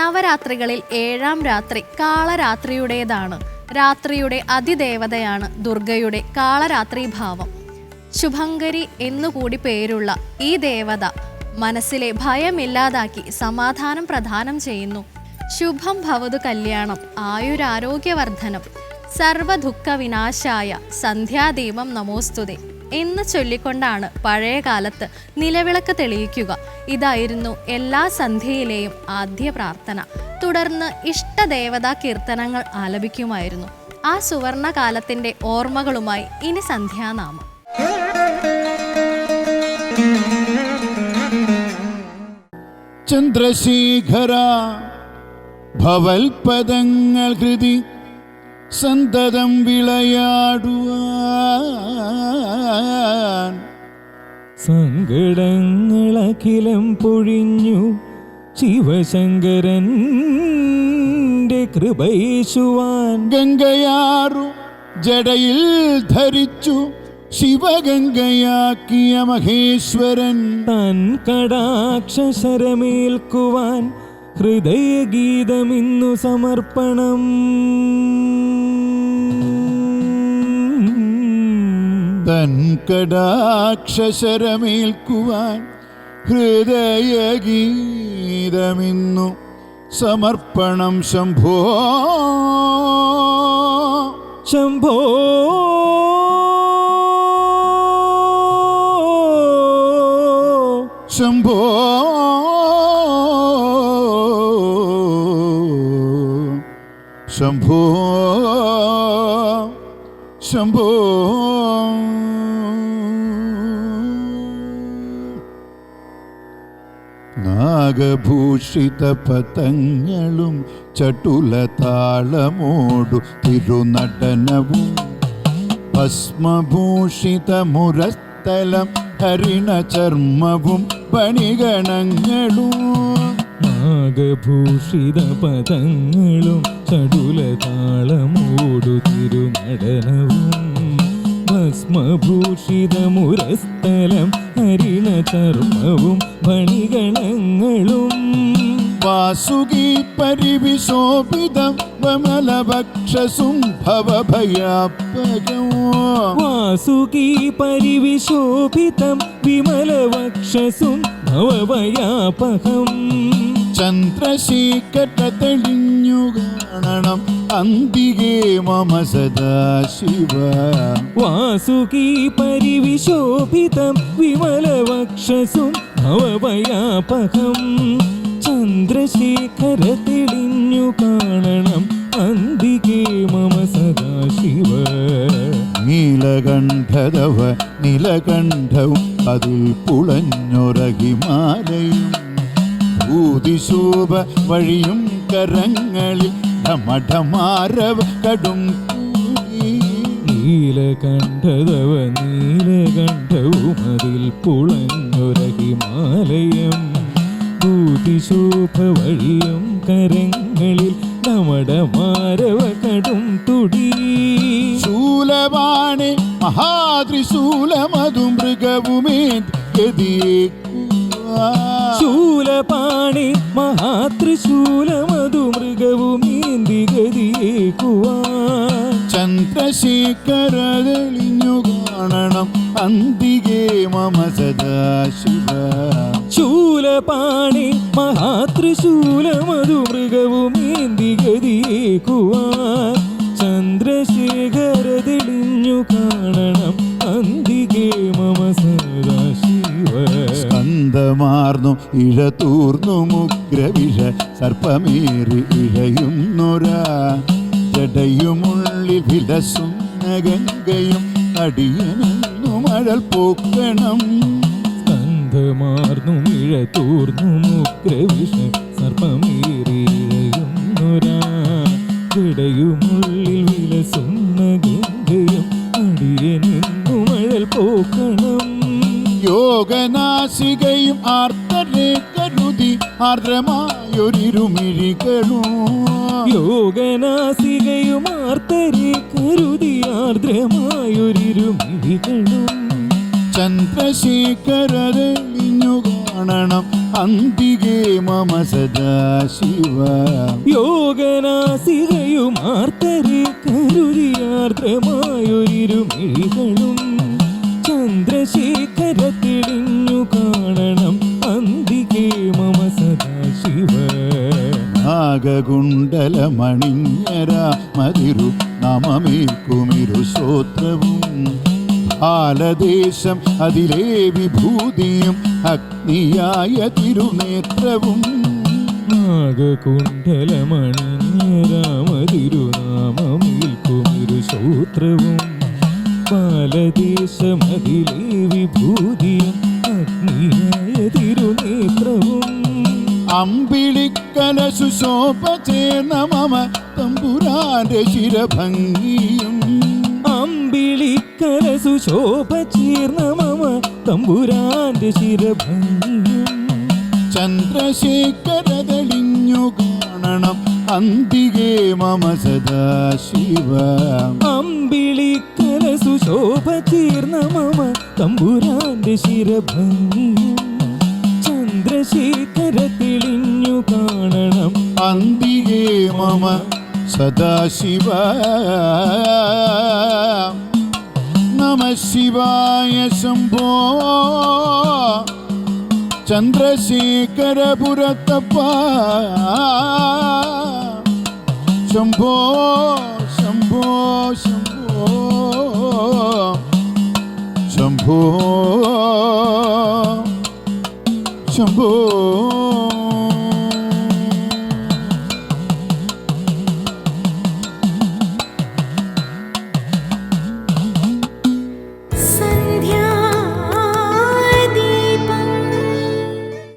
നവരാത്രികളിൽ ഏഴാം രാത്രി കാളരാത്രിയുടേതാണ്. രാത്രിയുടെ അതിദേവതയാണ് ദുർഗയുടെ കാളരാത്രി ഭാവം. ശുഭങ്കരി എന്നുകൂടി പേരുള്ള ഈ ദേവത മനസ്സിലെ ഭയമില്ലാതാക്കി സമാധാനം പ്രദാനം ചെയ്യുന്നു. ശുഭം ഭവതു കല്യാണം ആയുരാരോഗ്യവർദ്ധനം സർവദുഃഖ വിനാശായ സന്ധ്യാദീപം നമോസ്തുതേ. എന്ന് ചൊല്ലിക്കൊണ്ടാണ് പഴയ കാലത്ത് നിലവിളക്ക് തെളിയിക്കുക. ഇതായിരുന്നു എല്ലാ സന്ധ്യയിലെയും ആദ്യ പ്രാർത്ഥന. തുടർന്ന് ഇഷ്ടദേവതാ കീർത്തനങ്ങൾ ആലപിക്കുമായിരുന്നു. ആ സുവർണ കാലത്തിന്റെ ഓർമ്മകളുമായി ഇനി സന്ധ്യാനാമം. ചന്ദ്രശേഖര ഭവൽപദങ്ങൾ കൃതി സന്തതം വിളയാടുവാൻ. സങ്കടങ്ങളഖിലം പൊഴിഞ്ഞു ശിവശങ്കരൻ കൃപയേശുവാൻ ഗംഗയാറു ജടയിൽ ധരിച്ചു ശിവഗംഗയാക്കിയ മഹേശ്വരൻ. തൻ കടാക്ഷരമേൽക്കുവാൻ ഹൃദയഗീതമിന്നു സമർപ്പണം. തൻ കടാക്ഷരമേൽക്കുവാൻ ഹൃദയഗീതമിന്നു സമർപ്പണം ശംഭോ. ശംഭോ. ശംഭോ. ശംഭോ. ശംഭോ. നാഗഭൂഷിത പതങ്ങളും ചട്ടുല താളമോടു തിരുനടനവും ഭസ്മഭൂഷിത മുരസ്ഥലം ഹരിണ ചർമ്മവും പണിഗണങ്ങളും നാഗഭൂഷിത പദങ്ങളും ചടുലതാളമോടു തിരുനടനവും ഭസ്മഭൂഷിത മുരസ്ഥലം ഹരിണ ചർമ്മവും ഭണിഗണങ്ങളും വാസുകി പരിവിശോഭിതം വമലഭക്ഷസും ഭവഭയാപകോ വാസുകി പരിവിശോഭിതം വിമലവക്ഷസും ഭവഭയാപകം ചന്ദ്രശേഖര തെളിഞ്ഞു കാണണം. അന്തികേ മമ സദാശിവ. വാസുകി പരിവിശോഭിതം വിമലവക്ഷസും ഭവഭയാപഹം ചന്ദ്രശേഖര തെളിഞ്ഞു കാണണം. അന്തികേ മമ സദാശിവ. നീലകണ്ഠതവ നീലകണ്ഠവും അതിൽ പുളഞ്ഞൊരഹിമാലയും ഭൂതിശോഭ വഴിയും കരങ്ങളിൽ ഠമഠമാരവ കടും നീലകണ്ഠതവ നീലകണ്ഠവും അതിൽ പുളഞ്ഞൊരഹിമാലയം. ഭൂതിശോഭ വഴിയും കരങ്ങളിൽ ഡമടമാരവ കടും തുടി. ശൂലവാണി മഹാത്രിശൂലമതു മൃഗവുമേ ഗതിയേക്കുവാൻ. ശൂലപാണി മഹാത്രിശൂലമതു മൃഗവും മൃഗവുമേന്തി ഗതിയേക്കുവാൻ. ചന്ദ്രശേഖര തെളിഞ്ഞു കാണണം അന്തികേ മമ സദാശിവ. ശൂലപാണി മഹാത്രിശൂലമതു മൃഗവും മൃഗവുമേന്തി ഗതിയേക്കുവാൻ. ചന്ദ്രശേഖര തെളിഞ്ഞു കാണണം സ്കന്ധമാർന്നു ഇഴതൂർന്നു മുഗ്രവിഷ സർപ്പമേറി ഇഴയുന്നൊരാ. ജടയുമുള്ളി വിലസുന്ന ഗംഗയും അടിയനെന്നു മഴൽ പൂക്കണം. സ്കന്ധമാർന്നു ഇഴ തൂർന്നു മുഗ്രവിഷ സർപ്പമേറിഴയുന്നൊരാ ജടയുമുള്ളിൽ വിലസുന്ന ആർത്തരെ കരുതി ആർദ്രമായൊരിരുമിഴികളൂ. യോഗനാസികയും ആർത്തരെ കരുതി ആർദ്രമായൊരിരുമിഴികളും. ചന്ദ്രശേഖര തെളിഞ്ഞു കാണണം അന്തികേ മമ സദാശിവ. യോഗനാസികയുമാർത്തരെ കരുതിയാർദ്രമായൊരിരുമിഴികളും ചന്ദ്രശേഖര സദാശിവ നാഗകുണ്ടലമണിഞ്ഞര മതിരു നമമേൽക്കുമിരു ശ്രോത്രവും ആലദേശം അതിലെ വിഭൂതിയും അഗ്നിയായ തിരുനേത്രവും. നാഗകുണ്ടലമണിഞ്ഞരാമതിരുനാമമേൽക്കുമിരു ശ്രോത്രവും ബാലദേശം അതിലെ അഗ്നിയായ അമ്പിളിക്കല സുശോഭ ചേർന്ന മമ തമ്പുരാന്റെ ശിരഭംഗിയും. അമ്പിളിക്കല സുശോഭ ചേർന്ന മമ തമ്പുരാന്റെ ശിരഭംഗിയും. ചന്ദ്രശേഖര തെളിഞ്ഞു കാണണം അന്തികേ മമ സദാശിവ. അമ്പിളിക്കല സുശോഭ ചേർന്ന മമ തമ്പുരാന്റെ ശിരഭംഗിയും. ചന്ദ്രശേഖര കാണണം. അന്തികേ മമ സദാശിവ നമ ശിവായ ശംഭോ. ചന്ദ്രശേഖരപുരത്തപ്പ. ശംഭോ ശംഭോ ശംഭോ. ശംഭോ. ശംഭോ